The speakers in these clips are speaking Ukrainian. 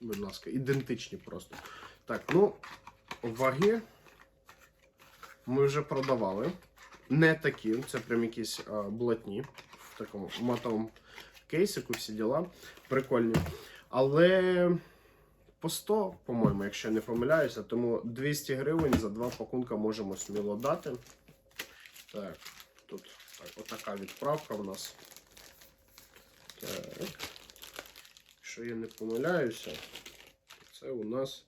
Будь ласка, ідентичні просто. Так, ну, ваги ми вже продавали. Не такі, це прям якісь а, блатні в такому матовому кейсику, всі діла. Прикольні. Але по 100, по-моєму, якщо я не помиляюся, тому 200 гривень за два пакунка можемо сміло дати. Так, тут так, отака відправка в нас. Так. Якщо я не помиляюся, це у нас.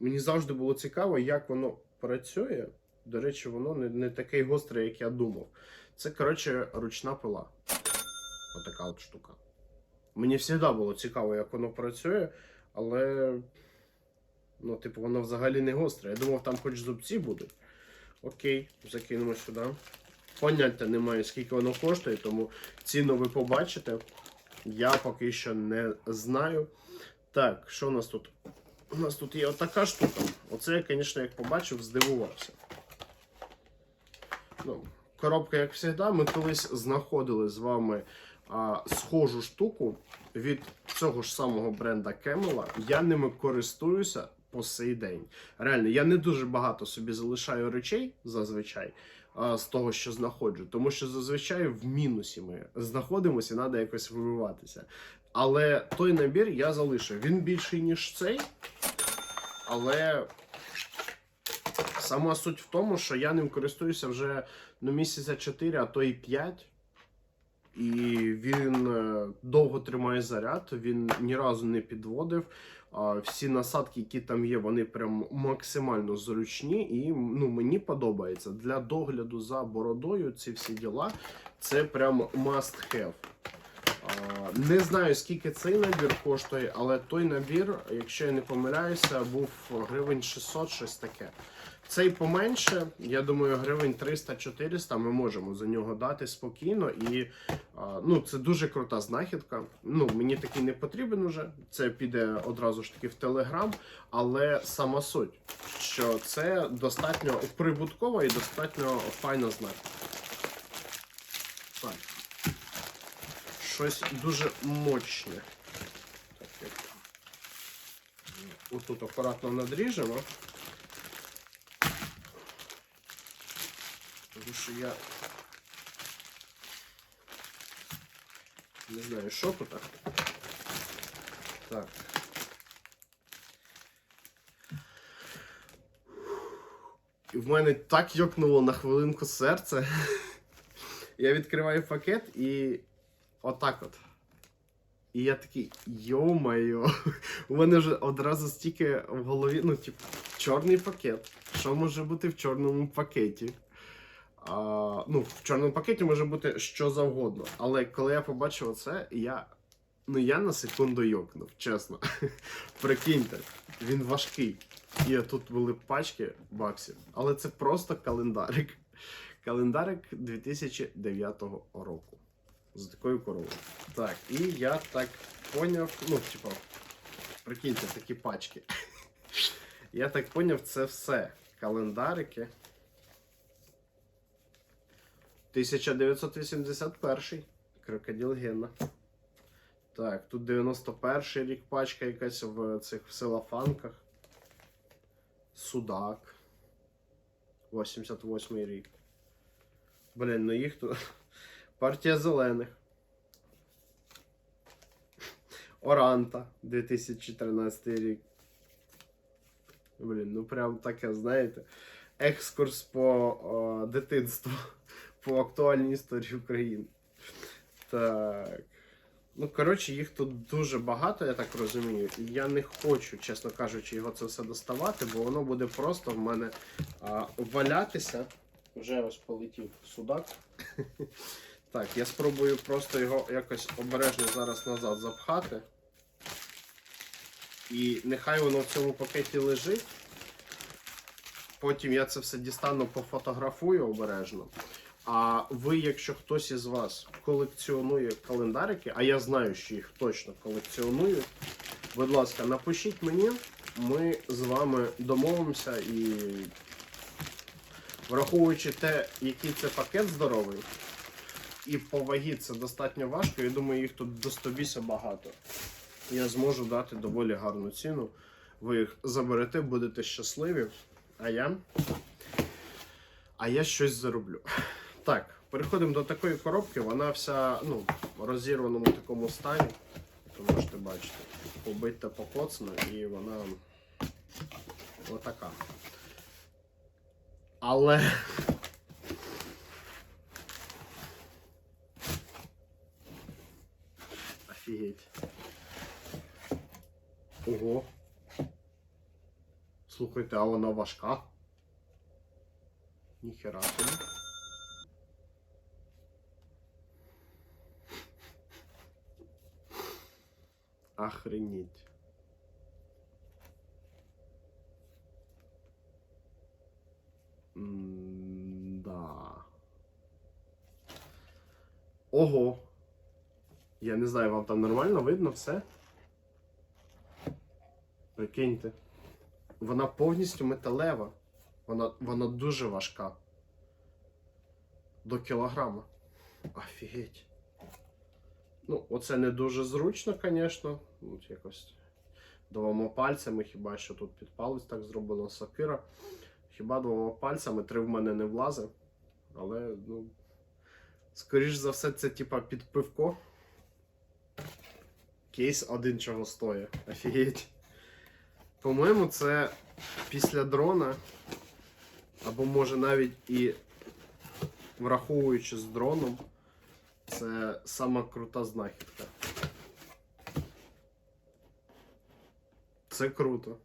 Мені завжди було цікаво, як воно працює. До речі, воно не, не таке гостре, як я думав. Це, коротше, ручна пила. Отака от штука. Мені завжди було цікаво, як воно працює, але. Ну, типу, воно взагалі не гостре. Я думав, там хоч зубці будуть. Окей, закинемо сюди. Поняття немає, скільки воно коштує, тому ціну ви побачите. Я поки що не знаю. Так, що у нас тут? У нас тут є отака штука. Оце я, звісно, як побачив, здивувався. Ну, коробка, як завжди, ми колись знаходили з вами а, схожу штуку від цього ж самого бренда Кемела. Я ними користуюся по сей день. Реально, я не дуже багато собі залишаю речей зазвичай з того, що знаходжу, тому що зазвичай в мінусі ми знаходимося треба якось вибиватися. Але той набір я залишив. Він більший, ніж цей. Але сама суть в тому, що я ним користуюся вже ну, місяця 4, а то і 5. І він е, довго тримає заряд, він ні разу не підводив. Всі насадки, які там є, вони прям максимально зручні, і ну, мені подобається. Для догляду за бородою ці всі діла це прям must have. Не знаю, скільки цей набір коштує, але той набір, якщо я не помиляюся, був гривень 600, щось таке. Цей поменше, я думаю, гривень 300-400 ми можемо за нього дати спокійно. І ну, це дуже крута знахідка. Ну, мені такий не потрібен уже. Це піде одразу ж таки в Телеграм. Але сама суть, що це достатньо прибуткова і достатньо файна знахідка. Так. Щось дуже мощне. Отут акуратно надріжемо. Тому що я не знаю, що тут. Так. І в мене так йокнуло на хвилинку серце. Я відкриваю пакет і отак от. І я такий, йо-майо, у мене вже одразу стільки в голові, ну, типу, чорний пакет. Що може бути в чорному пакеті? А, ну, в чорному пакеті може бути що завгодно. Але коли я побачив це, я. Ну, я на секунду йокнув, чесно. Прикиньте, він важкий. І тут були пачки баксів. Але це просто календарик. Календарик 2009 року. З такою коровою. Так, і я так поняв, ну, типа, прикиньте, такі пачки. Я так поняв, це все календарики. 1981 Крокодил Гена. Так, тут 91 рік пачка якась в цих в селофанках. Судак. 88 рік. Блін, ну їх тут. Партія зелених. Оранта 2014 рік. Блін, ну прям таке, знаєте. Екскурс по о, дитинству, по актуальній історії України. Так. Ну, коротше, їх тут дуже багато, я так розумію. І я не хочу, чесно кажучи, його це все доставати, бо воно буде просто в мене а, валятися. Вже ось полетів судак. Так, я спробую просто його якось обережно зараз назад запхати. І нехай воно в цьому пакеті лежить. Потім я це все дістану, пофотографую обережно. А ви, якщо хтось із вас колекціонує календарики, а я знаю, що їх точно колекціонують, будь ласка, напишіть мені, ми з вами домовимося і враховуючи те, який це пакет здоровий, і по вагі це достатньо важко, я думаю, їх тут до 100 багато. я зможу дати доволі гарну ціну. Ви їх заберете, будете щасливі. А я. А я щось зароблю. Так, переходимо до такої коробки. Вона вся ну, в розірваному такому стані. Ви можете бачити. Побита покоцана і вона отака. Але. Офігеть. Ого. Слухайте, а вона важка. Ніхера собі. Охренеть. Да. Ого. Я не знаю, вам там нормально видно все? Прикиньте. Вона повністю металева. Вона, вона дуже важка. До кілограма. Офігеть. Ну, оце не дуже зручно, звісно. От якось двома пальцями, хіба що тут під палець так зроблено сокира. Хіба двома пальцями три в мене не влазить. Але, ну. Скоріш за все, це типа під пивко. Кейс один чого стоїть. Офігеть. По-моєму, це після дрона. Або може навіть і враховуючи з дроном. Це сама крута знахідка. Це круто.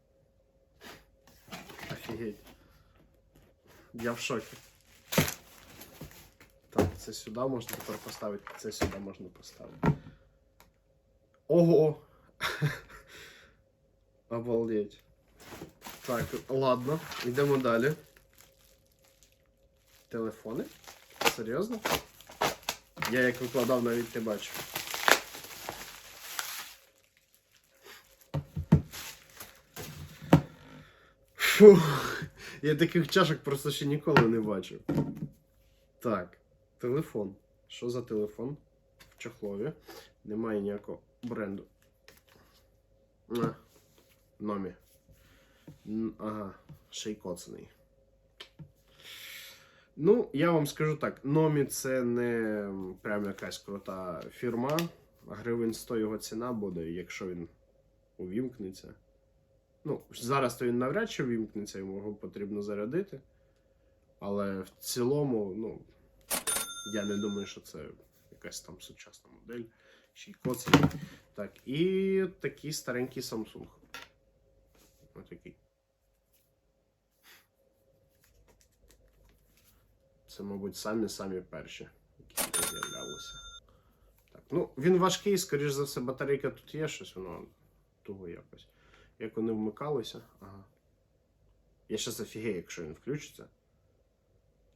Офігеть. Я в шокі. Так, це сюди можна тепер поставити, це сюди можна поставити. Ого! Обалдеть. Так, ладно, йдемо далі. Телефони? Серйозно? Я як викладав, навіть не бачу. Фу, я таких чашок просто ще ніколи не бачив. Так, телефон. Що за телефон? В чохлові. Немає ніякого бренду. А, номі. Ага, ще й коцаний. Ну, я вам скажу так: Номі це не прям якась крута фірма. Гривень 100 його ціна буде, якщо він увімкнеться. Ну, зараз то він навряд чи вімкнеться, йому потрібно зарядити. Але в цілому, ну, я не думаю, що це якась там сучасна модель. Ще й коцаний. Так, і такий старенький Samsung. Отакий. Це, мабуть, самі-самі перші, які з'являлися. Так, ну, він важкий, скоріш за все, батарейка тут є щось, воно туго якось. Як вони вмикалися. Ага. Я щас офігею, якщо він включиться.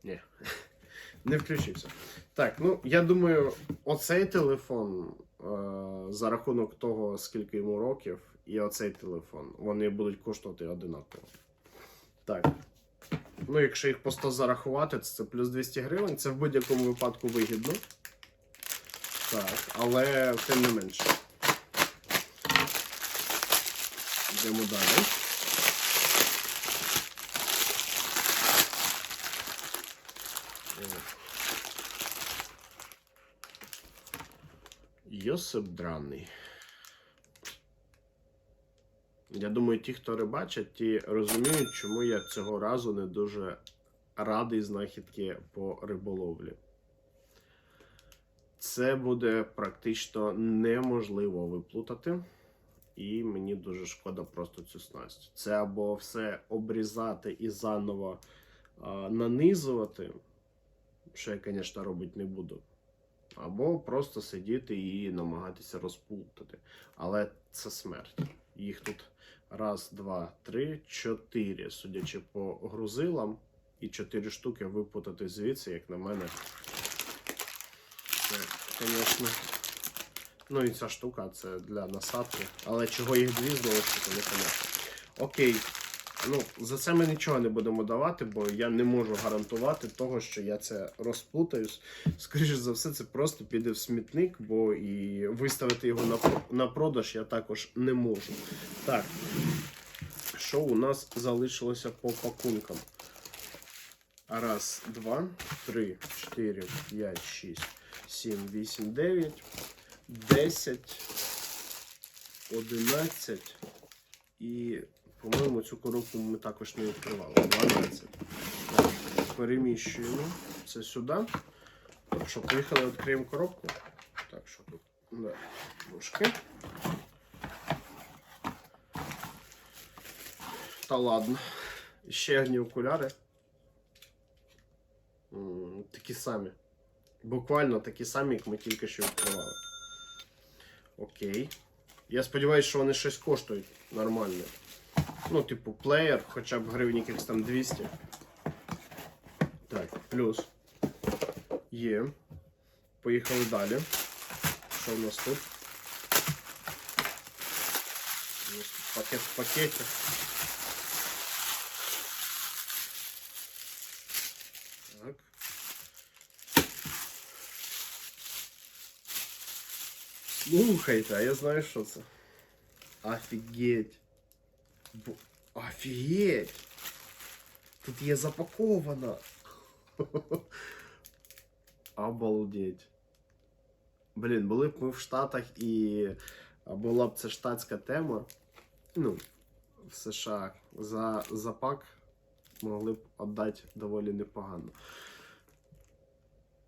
Ні, не включився. Так, ну я думаю, оцей телефон е- за рахунок того, скільки йому років, і оцей телефон, вони будуть коштувати одинаково. Так. Ну, якщо їх по 100 зарахувати, то це плюс 200 гривень. Це в будь-якому випадку вигідно. Так, але тим не менше. Йдемо далі. Йосип Дранний. Я думаю, ті, хто рибачать, ті розуміють, чому я цього разу не дуже радий знахідки по риболовлі. Це буде практично неможливо виплутати. І мені дуже шкода просто цю снасть. Це або все обрізати і заново а, нанизувати, що я, звісно, робити не буду. Або просто сидіти і намагатися розплутати. Але це смерть. Їх тут раз, два, три, чотири, судячи по грузилам, і чотири штуки випутати звідси, як на мене. Це, звісно. Ну і ця штука це для насадки. Але чого їх дві знову таки не. Окей. Ну, за це ми нічого не будемо давати, бо я не можу гарантувати того, що я це розплутаюсь. Скоріше за все, це просто піде в смітник, бо і виставити його на, на продаж я також не можу. Так, що у нас залишилося по пакункам? Раз, два, три, чотири, п'ять, шість, сім, вісім, дев'ять, десять, одинадцять. І, по-моєму, цю коробку ми також не відкривали. 12. Так, переміщуємо це сюди. Так що, поїхали, відкриємо коробку. Так, що тут? Да, трошки. Та ладно. Ще одні окуляри. Такі самі. Буквально такі самі, як ми тільки що відкривали. Окей. Я сподіваюся, що вони щось коштують нормально. Ну, типу, плеєр, хоча б гривень якихось там 200. Так, плюс. Є. Поїхали далі. Що в нас тут? У нас тут пакет в пакеті. Так. Слухайте, а я знаю, що це. Офігеть. Офігеть! Тут є запаковано. Обалдеть. Блін, були б ми в Штатах і була б це штатська тема. Ну, в США за запак могли б віддати доволі непогано.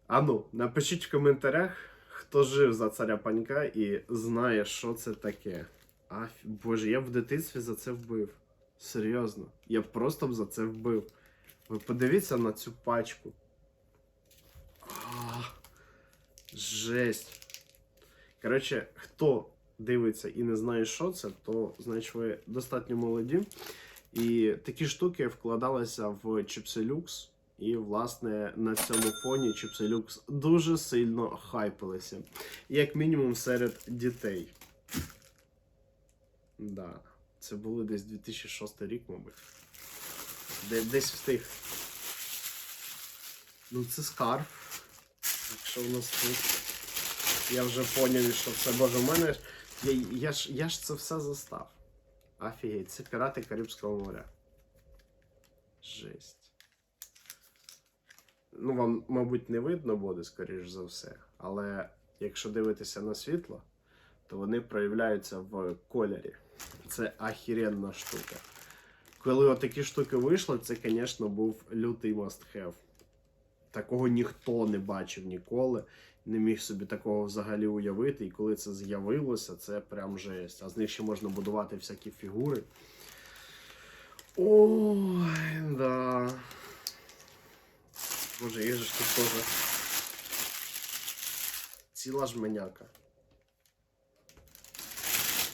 А ну, напишіть в коментарях, хто жив за царя панька і знає, що це таке. Аф... Боже, я б в дитинстві за це вбив. Серйозно. Я б просто б за це вбив. Ви подивіться на цю пачку. А, жесть. Коротше, хто дивиться і не знає, що це, то значить ви достатньо молоді. І такі штуки вкладалися в Chipsy Lux. І, власне, на цьому фоні Chipsy Lux дуже сильно хайпилися. Як мінімум серед дітей. Да. Це було десь 2006 рік, мабуть. Де, десь встиг. Ну, це скарб. Якщо в нас тут. Я вже поняв, що це боже в мене. Я, я, ж, я ж це все застав. Офігеть, це пірати Карибського моря. Жесть. Ну, вам, мабуть, не видно буде, скоріш за все. Але якщо дивитися на світло, то вони проявляються в кольорі. Це ахіренна штука. Коли отакі штуки вийшли, це, звісно, був лютий must have. Такого ніхто не бачив ніколи, не міг собі такого взагалі уявити. І коли це з'явилося, це прям жесть. А з них ще можна будувати всякі фігури. Ой, да. Боже, є же ж тут теж ціла жменяка.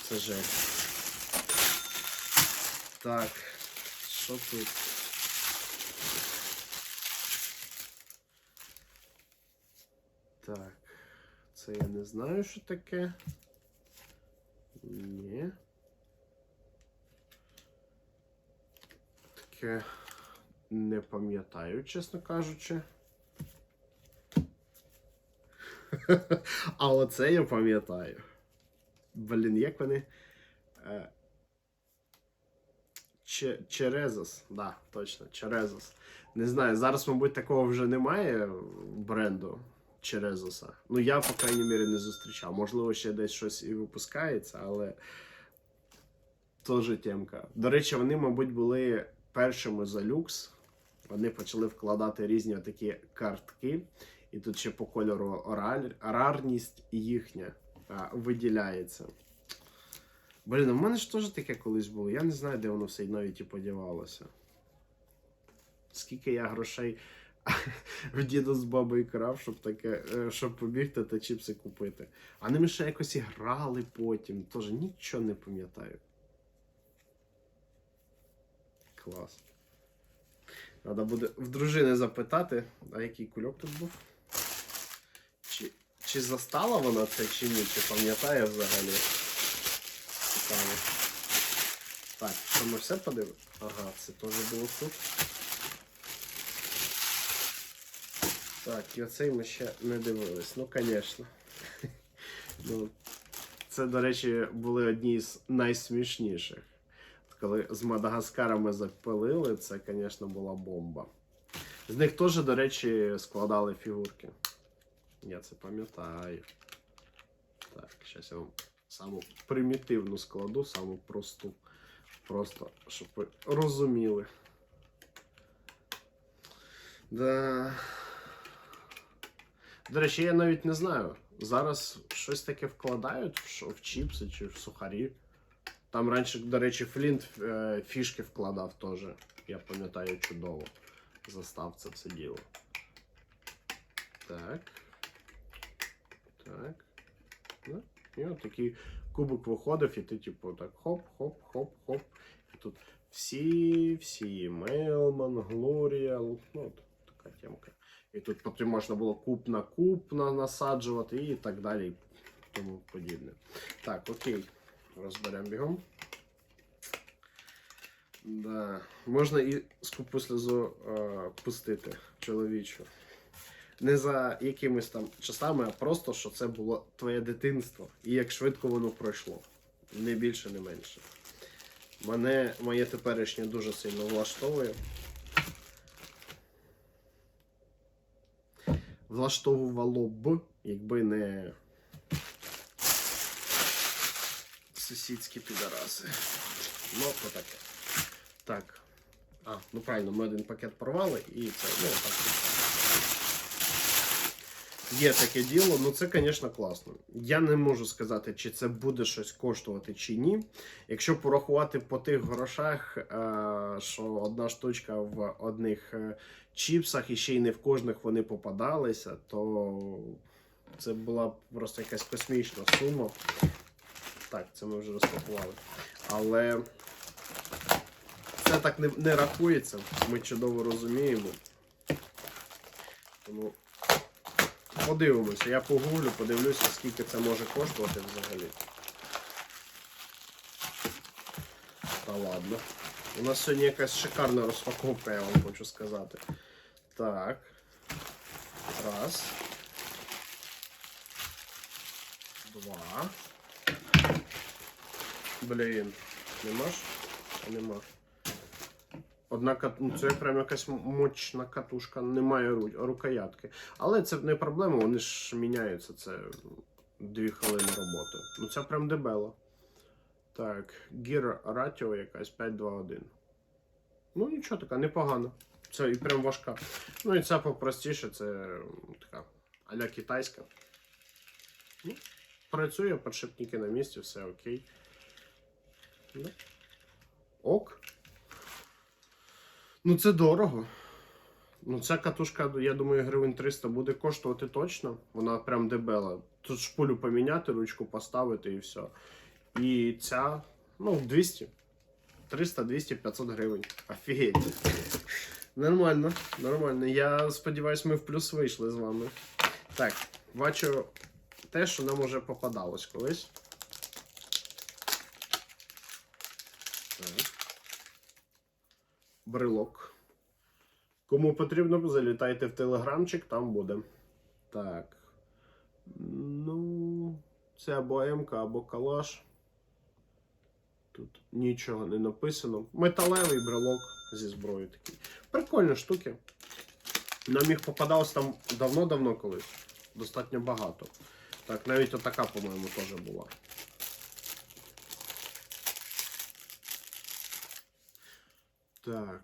Це жесть. Так, що тут? Так, це я не знаю, що таке. Ні. Таке не пам'ятаю, чесно кажучи. А оце я пам'ятаю. Блін, як вони. Че- Черезос, да, точно, Черезос. Не знаю, зараз, мабуть, такого вже немає бренду Черезоса. Ну, я, по крайній мірі, не зустрічав. Можливо, ще десь щось і випускається, але теж темка. До речі, вони, мабуть, були першими за люкс. Вони почали вкладати різні такі картки. І тут ще по кольору рарність їхня виділяється. Блін, у мене ж теж таке колись було. Я не знаю, де воно все навіть і подівалося. Скільки я грошей в діду з бабою крав, щоб таке, е, щоб побігти та чіпси купити. А ними ще якось і грали потім. Тож нічого не пам'ятаю. Клас. Треба буде в дружини запитати, а який кульок тут був? Чи, чи застала вона це, чи ні, чи пам'ятає взагалі? Цікаво. Так, що ми все подивимося? Ага, це теж було тут. Так, і оцей ми ще не дивились. Ну, звісно. ну, це, до речі, були одні з найсмішніших. Коли з Мадагаскара ми запилили, це, звісно, була бомба. З них теж, до речі, складали фігурки. Я це пам'ятаю. Так, зараз я вам саму примітивну складу, саму просту. Просто, щоб ви розуміли. Да. До речі, я навіть не знаю. Зараз щось таке вкладають в, чіпси чи в сухарі. Там раніше, до речі, Флінт е, фішки вкладав теж. Я пам'ятаю чудово. Застав це все діло. Так. Так. Ну, і от такий кубик виходив, і ти, типу, так хоп, хоп, хоп, хоп. І тут всі, всі, Мелман, Глорія, ну, така темка. І тут потім можна було куб на куб насаджувати і так далі, і тому подібне. Так, окей. Розберемо бігом. Да. Можна і скупу сльозу е, пустити чоловічу. Не за якимись там часами, а просто, що це було твоє дитинство. І як швидко воно пройшло. Не більше, не менше. Мене моє теперішнє дуже сильно влаштовує. Влаштовувало б, якби не сусідські підараси. Ну, то таке. Так. А, ну правильно, ми один пакет порвали і це, ну, так. Є таке діло, ну це, звісно, класно. Я не можу сказати, чи це буде щось коштувати чи ні. Якщо порахувати по тих грошах, е, що одна штучка в одних е, чіпсах і ще й не в кожних вони попадалися, то це була просто якась космічна сума. Так, це ми вже розпакували. Але це так не, не рахується, ми чудово розуміємо. Тому подивимося. Я погуглю, подивлюся, скільки це може коштувати взагалі. Та ладно. У нас сьогодні якась шикарна розпаковка, я вам хочу сказати. Так. Раз. Два. Блін. Нема ж? Нема. Одна ну, це прям якась мощна катушка, немає рукоятки. Але це не проблема, вони ж міняються. Це дві хвилини роботи. Ну це прям дебело. Так, Gear Ratio якась 521. Ну нічого така, непогано. Це і прям важка. Ну і ця попростіше, це така аля китайська. Ну, працює, подшипники на місці, все окей. Ну, Ок. Ну, це дорого. Ну, ця катушка, я думаю, гривень 300 буде коштувати точно. Вона прям дебела. Тут шпулю поміняти, ручку поставити і все. І ця, ну, 200. 300, 200, 500 гривень. Офігеть. Нормально, нормально. Я сподіваюся, ми в плюс вийшли з вами. Так, бачу те, що нам уже попадалось колись. Брелок. Кому потрібно, залітайте в телеграмчик, там буде. Так. Ну, це або МК, або калаш. Тут нічого не написано. Металевий брелок зі зброєю такий. Прикольні штуки. Нам їх попадалось там давно-давно колись. Достатньо багато. Так, навіть отака, по-моєму, теж була. Так.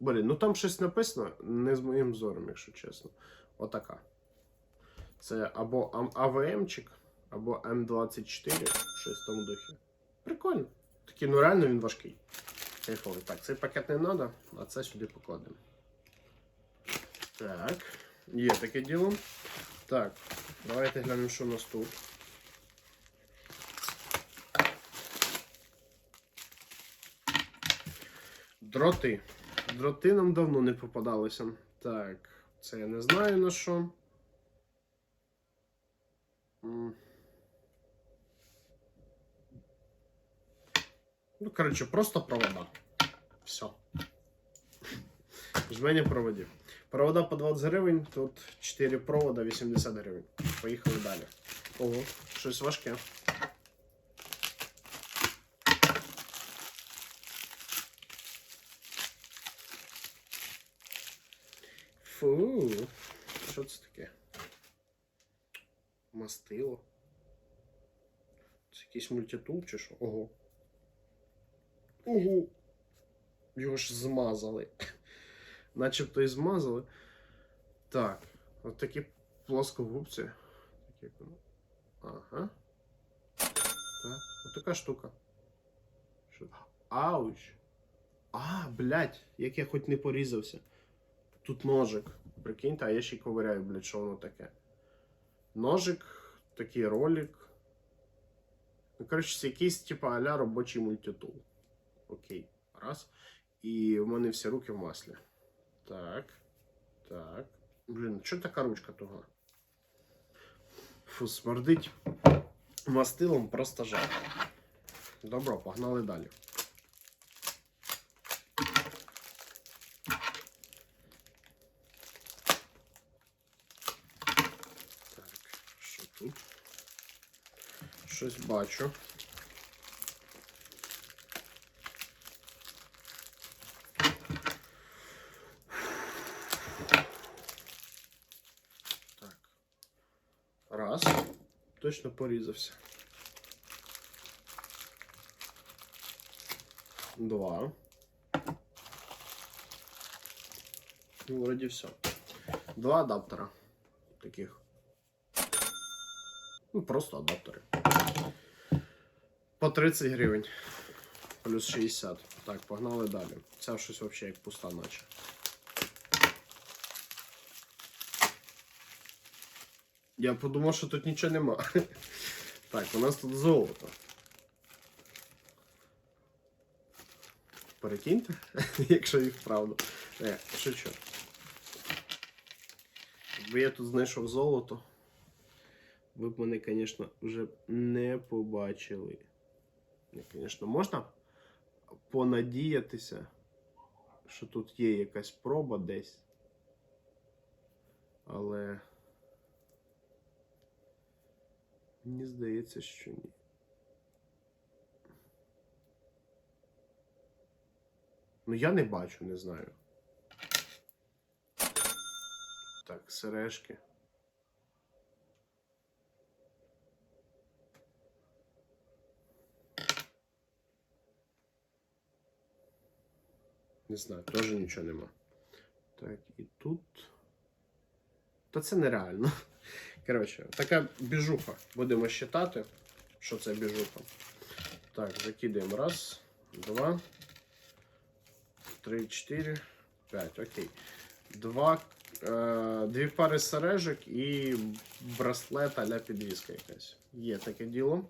Блін, ну там щось написано не з моїм зором, якщо чесно. Отака. Це або АВМчик, або М24, щось в тому духі. Прикольно. Такий, ну реально він важкий. Кайфовий. Так, цей пакет не треба, а це сюди покладемо. Так, є таке діло. Так, давайте глянемо, що у нас тут. Дроти. Дроти нам давно не попадалися. Так, це я не знаю на що. Ну, коротше, просто провода. Все. Жмення проводів. Провода по 20 гривень, тут 4 провода, 80 гривень. Поїхали далі. Ого, щось важке. Фу, що це таке? Мастило. Це якийсь мультитул чи що? Ого. Ого. Його ж змазали. Начебто і змазали. Так, от такі плоскогубці. Ага. Так, от штука. Що? Ауч. А, блядь, як я хоч не порізався. Тут ножик. Прикиньте, а я ще й ковиряю, блядь, що воно таке. Ножик, такий ролик. Ну, коротше, якийсь, типа, аля робочий мультитул. Окей. Раз. І в мене всі руки в маслі. Так. Так. Блін, що така ручка туга? Фу, смердить мастилом просто жах. Добро, погнали далі. Щось бачу. Так. Раз. Точно порізався. Два. Ну, вроді все. Два адаптера. Таких. Ну, просто адаптери. По 30 гривень. Плюс 60. Так, погнали далі. Це щось взагалі як пуста наче. Я подумав, що тут нічого нема. Так, у нас тут золото. Перекиньте, якщо їх правда. Не, шучу. Якби я тут знайшов золото, ви б мене, звісно, вже не побачили. Звісно, можна понадіятися, що тут є якась проба десь. Але. Мені здається, що ні. Ну, я не бачу, не знаю. Так, сережки. Не знаю, теж нічого нема. Так, і тут. Та це нереально. Коротше, така біжуха. Будемо считати, що це біжуха. Так, закидаємо. Раз, два, три, чотири, п'ять. Окей. Два, е, дві пари сережок і браслет а-ля підвіска якась. Є таке діло.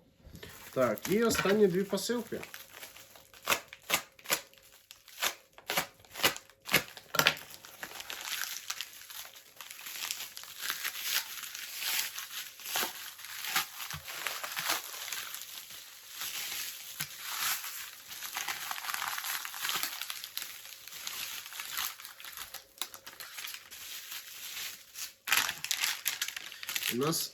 Так, і останні дві посилки. У нас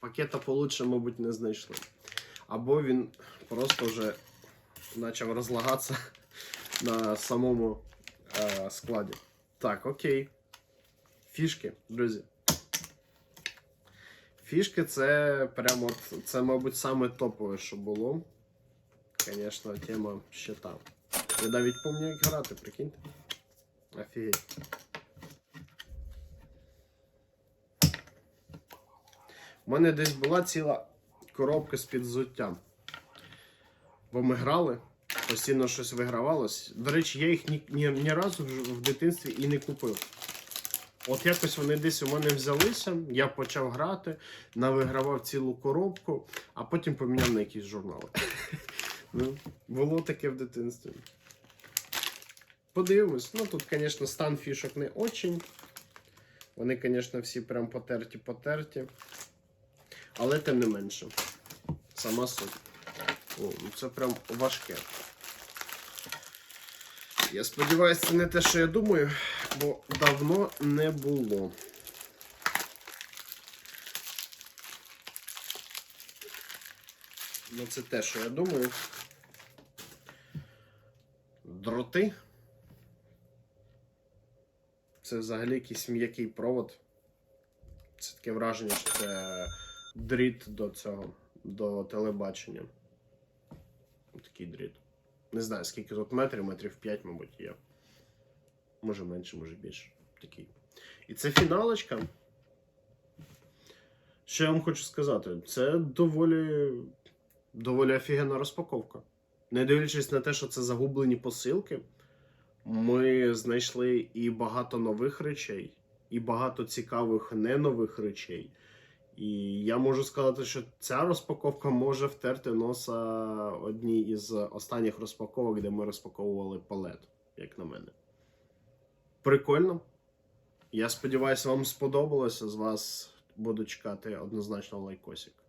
пакета получше, мабуть, не знайшли. Або він просто вже почав розлагатися на самому е, складі. Так, окей. Фішки, друзі. Фішки це прямо, це, мабуть, саме топове, що було. Звісно, тема щита. Я навіть пам'ятаю, як грати, прикиньте. Офігеть. У мене десь була ціла коробка з підзуттям. Бо ми грали, постійно щось вигравалось. До речі, я їх ні, ні, ні разу в, в дитинстві і не купив. От якось вони десь у мене взялися, я почав грати, навигравав цілу коробку, а потім поміняв на якісь журнали. Ну, було таке в дитинстві. Подивимось. Ну тут, звісно, стан фішок не очень. Вони, звісно, всі прям потерті-потерті. Але тим не менше. Сама суть. О, ну це прям важке. Я сподіваюся, це не те, що я думаю, бо давно не було. Ну, це те, що я думаю. Дроти. Це взагалі якийсь м'який провод. Це таке враження, що це дріт до цього, до телебачення. Такий дріт. Не знаю, скільки тут метрів, метрів 5, мабуть, є. Може менше, може більше. Такий. І це фіналочка. Що я вам хочу сказати? Це доволі, доволі офігенна розпаковка. Не дивлячись на те, що це загублені посилки, ми знайшли і багато нових речей, і багато цікавих не нових речей. І я можу сказати, що ця розпаковка може втерти носа одній із останніх розпаковок, де ми розпаковували палет, як на мене. Прикольно. Я сподіваюся, вам сподобалося. З вас буду чекати однозначно лайкосик.